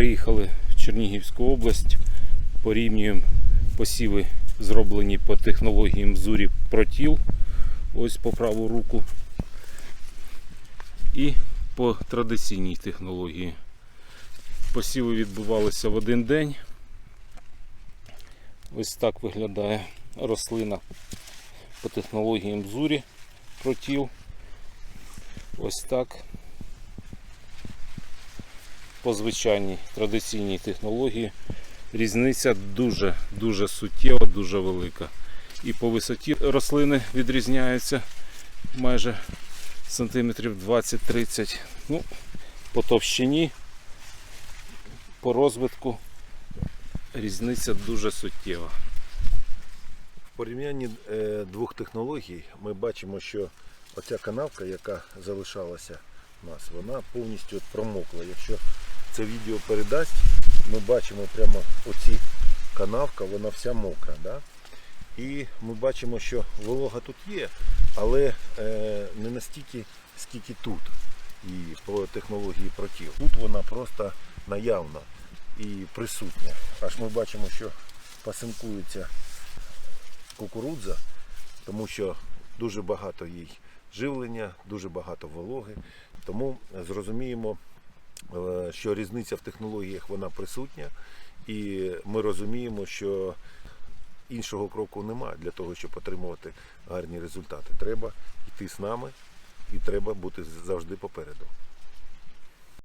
Приїхали в Чернігівську область, порівнюємо посіви, зроблені по технології Мзурі Протіл, ось по праву руку, і по традиційній технології. Посіви відбувалися в один день. Ось так виглядає рослина по технології Мзурі Протіл. Ось так по звичайній традиційній технології різниця дуже дуже суттєва, дуже велика. І по висоті рослини відрізняються майже сантиметрів 20-30. Ну, по товщині, по розвитку різниця дуже суттєва. В порівнянні е, двох технологій ми бачимо, що оця канавка, яка залишалася у нас, вона повністю промокла. Якщо це відео передасть, ми бачимо прямо оці канавка, вона вся мокра. Да? І ми бачимо, що волога тут є, але е, не настільки, скільки тут. І по технології протів. Тут вона просто наявна і присутня. Аж ми бачимо, що пасинкується кукурудза, тому що дуже багато їй живлення, дуже багато вологи. Тому зрозуміємо, е, що різниця в технологіях вона присутня, і ми розуміємо, що іншого кроку немає для того, щоб отримувати гарні результати. Треба йти з нами і треба бути завжди попереду.